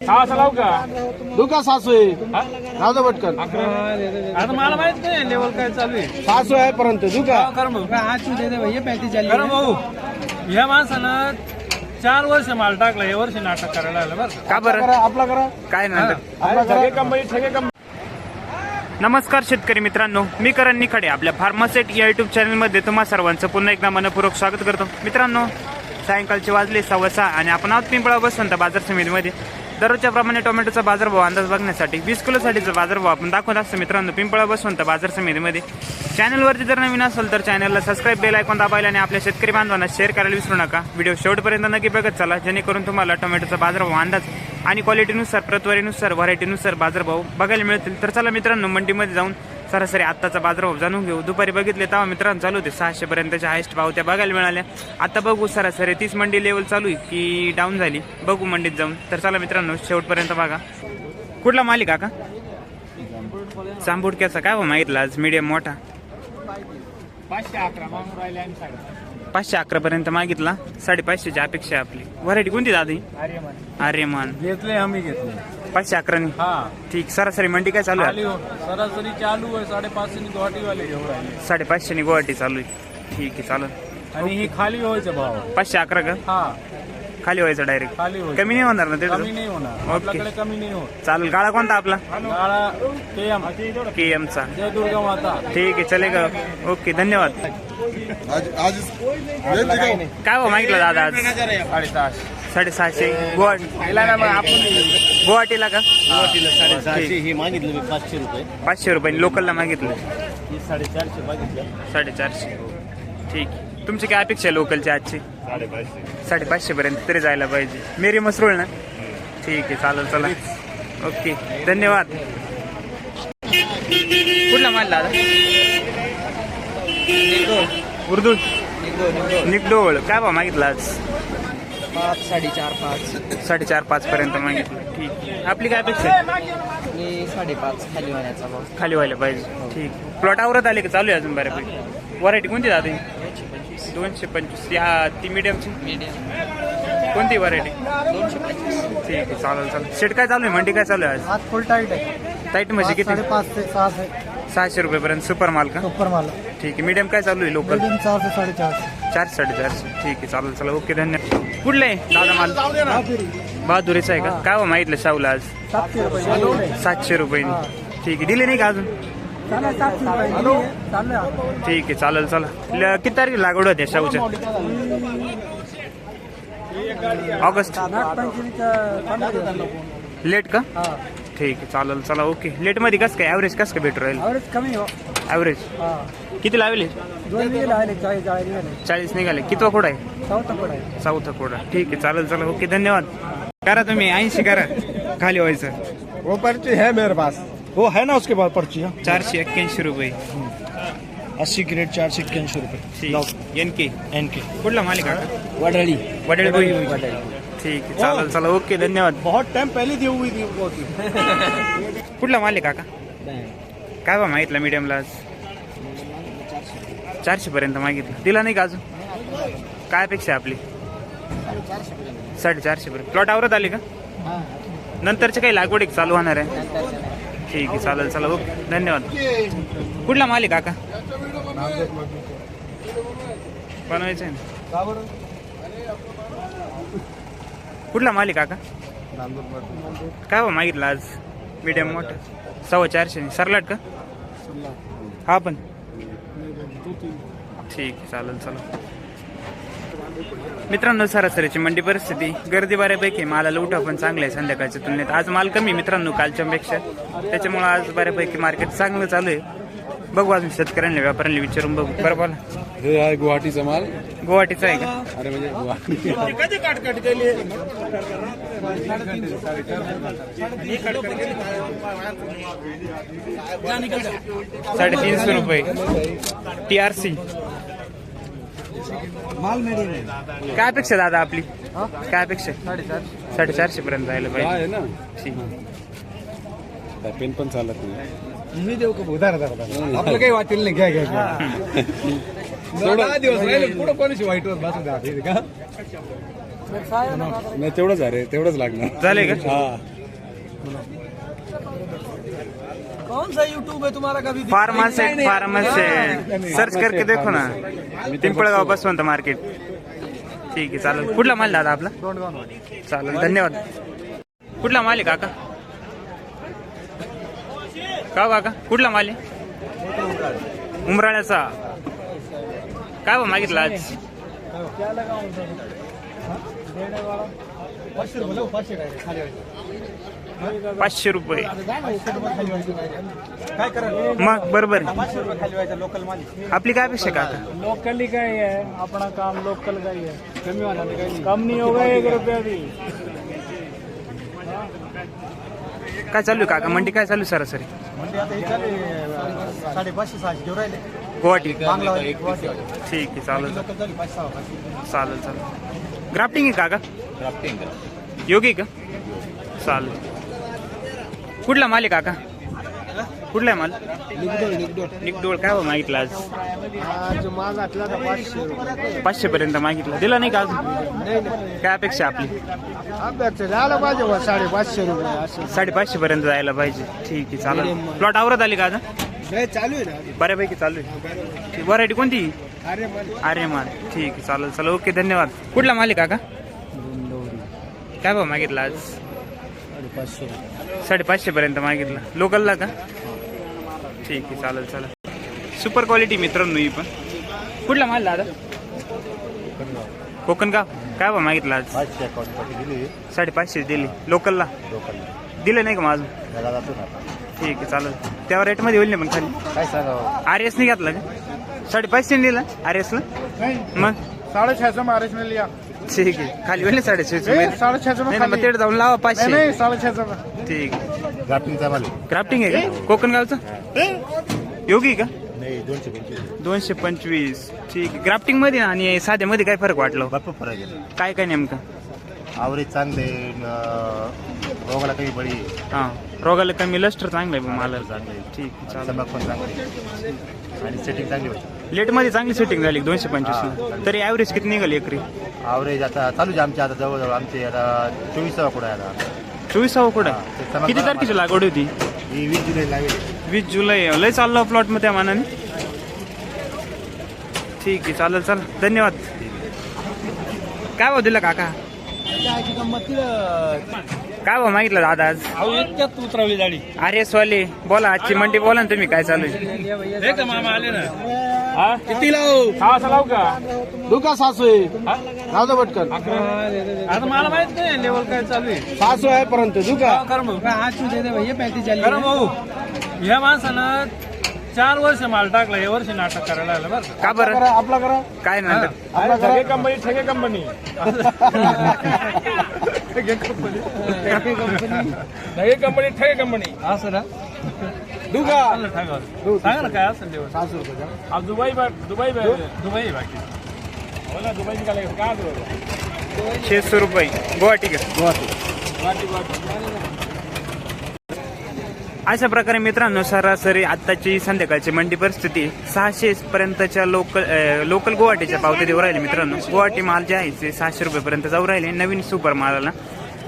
हा लावू का? दुका सासू आहे. दे पटकन. आता मला माहीत नाही लेवल काय चालू आहे. सासू आहे परंतु दुका. करण भाऊ. करण भाऊ ह्या माणसानं चार वर्ष माल टाकला हे वर्ष नाटक करायला लागलं बरं का? बरं? करा आपला करा. काय नंतर आपला करा. कंपनी ठगे कंपनी नमस्कार शेतकरी मित्रांनो मी करण निखाडे आपल्या फार्मासेट या युट्यूब चॅनलमध्ये तुम्हा सर्वांचं पुन्हा एकदा मनपूर्वक स्वागत करतो. मित्रांनो सायंकाळचे वाजले सव्वा सहा आणि आपण आहोत पिंपळा बसवंत बाजार समितीमध्ये. दररोजच्या प्रमाणे टोमॅटोचा बाजारभाव अंदाज बघण्यासाठी वीस किलोसाठीचा बाजारभाव आपण दाखवत असतो. मित्रांनो पिंपळा बसवंत बाजार समितीमध्ये. चॅनलवरती जर नवीन असेल तर चॅनलला सबस्क्राईब बेल ऐकून दाबायला आणि आपल्या शेतकरी बांधवांना शेअर करायला विसरू नका. व्हिडिओ शेवटपर्यंत नक्की बघत चला जेणेकरून तुम्हाला टोमॅटोचा बाजारभाव अंदाज आणि क्वालिटीनुसार प्रतवारीनुसार व्हरायटीनुसार बाजारभाव बघायला मिळतील. तर चला मित्रांनो मंडीमध्ये जाऊन सरासरी आत्ताचा बाजारभाव जाणून घेऊ. दुपारी बघितले तेव्हा मित्रांनो चालू होते. सहाशे पर्यंतच्या हायस्ट भाव त्या बघायला मिळाल्या आता बघू सरासरी तीस मंडी लेवल चालू आहे की डाऊन झाली? बघू मंडीत जाऊन. तर चला मित्रांनो शेवटपर्यंत बघा. कुठला मालिक का? चांबुडक्याचा काय हो मागितला आज? मीडियम मोठा? पाचशे अकरा पर्यंत मागितला. साडेपाचशेची अपेक्षा आपली. व्हरायटी कोणती दादी? आर्यमान. घेतले आम्ही घेतले पाचशे अकरानी? हा. ठीक सरासरी मंडी काय चालू खाली आहे. हो सरासरी चालू आहे. साडेपाचशे गुवाहाटी वाले घेऊन राहिले. साडेपाचशे गुवाहाटी चालू आहे. ठीक आहे चालेल. आणि ही खाली व्हायचं भाव. पाचशे अकरा का? हा. खाली व्हायचं डायरेक्ट खाली व्हायचं. कमी नाही होणार ना कमी ते नाही होणार. ओके. आपल्याकडे कमी नाही होत. चालेल गाळा कोणता आपला? गाळा केम के एमचा. जय दुर्गा माता. ठीक आहे चलेगा ओके धन्यवाद. आज आज काय हो मागितलं दादा आज? साडेसहाशे. साडेसहाशे गुवाहाटी गुवाहाटीला का? साडेसहाशे हे मागितलं मी पाचशे रुपये. पाचशे रुपये. लोकलला मागितलं? हे साडेचारशे मागितलं. साडेचारशे. ठीक. तुमची काय अपेक्षा आहे लोकलची आजची? साडेपाचशे. पर्यंत तरी जायला पाहिजे. मेरी मसरूळ ना? ठीक आहे चालेल चला. ओके धन्यवाद. कुठला माल दादा? उर्दू. निकडोळ काय भाव मागितला आज? पाच साडेचार पाच. साडेचार पाच पर्यंत मागितलं. ठीक. आपली काय अपेक्षा आहे? आणि साडेपाच खाली होण्याचा भाव. खाली व्हायला पाहिजे. ठीक. प्लॉट आवरत आले का? चालू आहे अजून बऱ्यापैकी. व्हरायटी कोणती दादा दोनशे पंचवीस. या ती मीडियमची मीडियम कोणती व्हरायटी दोनशे पंचवीस. ठीक आहे चालेल चालेल. शेट काय चालू आहे? मंडी काय चालू आहे आज? फुल टाईट आहे. टाईट म्हणजे किती? साडेपाच ते सहाशे सहाशे रुपयेपर्यंत सुपर माल का? सुपर माल ठीक आहे. मीडियम काय चालू आहे लोकल मीडियम चारशे साडेचारशे. चारशे साडेचारशे. ठीक आहे चालेल चला. ओके धन्यवाद. कुठलं? आहे दादा माल. बहादुरीचा आहे का? काय हो माहितलं शाहूला आज? सातशे रुपये. सातशे रुपये. ठीक आहे. दिले नाही का अजून? ठीक आहे चालेल चला. ल- किती तारीख लागवड होत्या शाहूच्या? ऑगस्ट. लेट का? ठीक आहे चालेल चला ओके. लेटमध्ये कसं काय? ॲव्हरेज कसं काय भेटू राहील? कमी हो. ॲव्हरेज किती लावले? दोन वेळ आले चाळीस चाळीस निघाले. चाळीस निघाले. कितवा कोड आहे? चौथा पण आहे. चौथा कोड आहे ठीक आहे चालेल चला ओके धन्यवाद. करा तुम्ही ऐंशी करा. खाली व्हायचं. वो पर्ची है मेरे पास. वो है ना उसके पास पर्ची हाँ? चारशे एक्क्याऐंशी रुपये. अस्सी ग्रेड चारशे एक्क्याऐंशी रुपये. ठीक. एन के एन के कुठला मालिका वडाळी. वडेल ठीक आहे. चालेल चला ओके धन्यवाद. बहुत टाइम पहले दी हुई थी वो थी. कुठला माल आहे काका? काय बा मागितला मीडियमला आज? चारशे पर्यंत मागितलं. दिला नाही का अजून? काय अपेक्षा आहे आपली? साडेचारशे पर्यंत प्लॉट आवरत आले का? नंतरचे काही लागवड एक चालू होणार आहे. ठीक आहे चालेल चला ओके धन्यवाद. कुठला माल आहे काका? बनवायचं आहे ना. कुठला माल आहे काका काय बा मागितलं आज? मीडियम मोठं. सव्वा चारशे. सरलाट का? हा पण. ठीक आहे चालेल चला मित्रांनो सरासरीची मंडी परिस्थिती. गर्दी बऱ्यापैकी मालाला उठा पण चांगलं आहे संध्याकाळच्या तुलनेत. आज माल कमी मित्रांनो कालच्या पेक्षा. त्याच्यामुळे आज बऱ्यापैकी मार्केट चांगलं चालू आहे. बघू अजून शेतकऱ्यांना व्यापाऱ्यांना विचारून बघू. बरं बोला. हे आहे गुवाहाटीचा माल. गुवाहाटीचा आहे का? अरे म्हणजे गुवाहाटी. साडेतीनशे रुपये. टी आर सी माल मिळेल काय अपेक्षा दादा आपली? काय अपेक्षा साडेचारशे. पर्यंत जायला पाहिजे. आहे ना? ठीक. पेन पण चालत नाही. मी देऊ का? उधार. आपलं काही वाटेल नाही. घ्या घ्या घ्या. दहा दिवस राहिले पुढं कोणाशी वाईट बसू द्या का? नाही तेवढंच अरे तेवढंच लागणार. झाले का? हा. कौन सा यूट्यूब है तुम्हारा कभी? फार्मासेट फार्मासेट सर्च करके देखो ना। पिंपळगाव बसवंत मार्केट. ठीक आहे चालेल. कुठला माल दादा आपला? चालेल धन्यवाद. कुठला माल आहे काका? का हो काका? कुठला माल आहे? उमराण्याचा काय बा मागितला आज? पाचशे रुपये. काय करा मग बरोबर पाचशे रुपये खाली व्हायचा लोकल माल आपली काय अपेक्षा काका लोकल का ही है अपना काम लोकल का ही है कमी वाला नहीं. कम नहीं होगा एक रुपया भी. काय चालू आहे काका? मंडी काय चालू आहे सरासरी? म्हणजे आता हे चालू साडेपाचशे सहाशे घेऊन राहिले. गुवाहाटी. ठीक आहे चालेल. लोकल चालू पाचशे सहा पाचशे चालेल चालेल. ग्राफ्टिंग आहे काका योगी का? चालेल. कुठला माल आहे काका? कुठला आहे माल? निकडोळ काय हो मागितला आज? आज पाचशे पर्यंत मागितला. दिला नाही का अजून? काय अपेक्षा आपली? पाहिजे साडेपाचशे रुपये. साडेपाचशे पर्यंत जायला पाहिजे. ठीक आहे चालेल. प्लॉट आवरत आली का आता नाही चालू आहे ना? बऱ्यापैकी चालू आहे. व्हरायटी कोणती? अरे अरे माल ठीक आहे चालेल चला ओके धन्यवाद. कुठला माल आहे काका काय भाव मागितला आज? साडेपाचशे. साडेपाचशे पर्यंत मागितला. लोकलला का? ठीक आहे चालेल चालेल. सुपर क्वालिटी मित्रांनो ही पण. कुठला माल दादा? कोकण का काय भाव मागितला आज? पाचशे अकाउंट दिली. साडेपाचशे दिली. लोकलला? लोकल दिले नाही का माझं ठीक आहे चालेल. त्यावर रेटमध्ये होईल ना पण खाली. काय सांगावं? आर एस नाही घातला का? साडेपाचशे दिला आर एसला मग? साढ़े छह सौ मारे में लिया ठीक आहे. खाली होईल ना साडेशे साढ़े छह सौ नाही ना, मग तेवढं जाऊन लावा पाचशे. साढ़े छह सौ में ठीक आहे. ग्राफ्टिंगचा माल क्राफ्टिंग आहे का? कोकण गावचं? योगी का? नाही दोनशे पंचवीस. दोनशे पंचवीस. ठीक आहे. ग्राफ्टिंगमध्ये आणि साध्यामध्ये काय फरक वाटलो? भरपूर फरक आहे. काय काय नेमकं? आवरेज चांगले रोगाला काही बळी. हा. रोगाला कमी लस्टर चांगलं आहे मला चांगले ठीक आहे चालेल. चमक पण चांगली आणि सेटिंग चांगली होती. लेटमध्ये चांगली सेटिंग झाली दोनशे पंचवीस तरी ऍव्हरेज किती निघाली एकरी? आवरेज आता चालू आहे आमच्या आता जवळजवळ आमचे आता चोवीसावा कुठं आहे आता. चोवीसावं कुठं किती तारखेची लागवड होती? ही वीस जुलै लागेल. वीस जुलै. लय चाललं प्लॉटमध्ये त्या मानाने? ठीक आहे चालेल चालेल. धन्यवाद. काय भाव दिला काका? काय भाव मागितलं दादा आज? अहो इतक्यात उतरवली गाडी. अरे स्वाले बोला आजची मंडी बोला ना तुम्ही काय चालू आहे? हे का मामा आले ना? हा? किती लावू? हा असं लावू का? दुका सासू आहे दे पटकन आता मला माहीत नाही लेवल काय चालू आहे. सासू आहे परंतु दुका. कर भाऊ. कर भाऊ. ह्या माणसानं चार वर्ष माल टाकला हे वर्ष नाटक करायला आलं बरं का? बरं? आपला करा काय नंतर आपला करा. कंपनी ठगे कंपनी ठगे कंपनी. ठगे कंपनी. असं ना? दुका सांगा ना काय असेल लेवल सासू रुपये दुबई दुबई दुबई बाकी ना दुबई निकाले काय दुबई छेशे रुपये. गुवाहाटी का? गुवाहाटी गुवाहाटी. अशा प्रकारे मित्रांनो सरासरी आत्ताची संध्याकाळची मंडी परिस्थिती सहाशे पर्यंतच्या लोकल लोकल गुवाहाटीच्या पावती देऊ राहिले मित्रांनो. गुवाहाटी माल जे आहे ते सहाशे रुपयेपर्यंत जाऊ राहिले नवीन सुपर मालाला.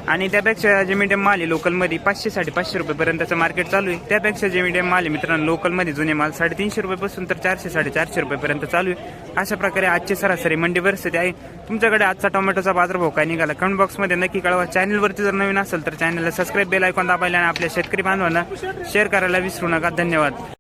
आणि त्यापेक्षा जे मीडियम माल आहे लोकलमध्ये पाचशे साडेपाचशे रुपयेपर्यंतचं मार्केट चालू आहे. त्यापेक्षा जे मीडियम माल आहे मित्रांनो लोकलमध्ये जुने माल साडेतीनशे रुपयेपासून तर चारशे साडेचारशे रुपयेपर्यंत चालू आहे. अशा प्रकारे आजची सरासरी मंडी परिस्थिती आहे. तुमच्याकडे आजचा टोमॅटोचा बाजारभाव काय निघाला? कमेंट बॉक्समध्ये नक्की कळवा. चॅनलवरती जर नवीन असेल तर चॅनलला सबस्क्राईब बेल ऐकून दाबायला आणि आपल्या शेतकरी बांधवांना शेअर करायला विसरू नका. धन्यवाद.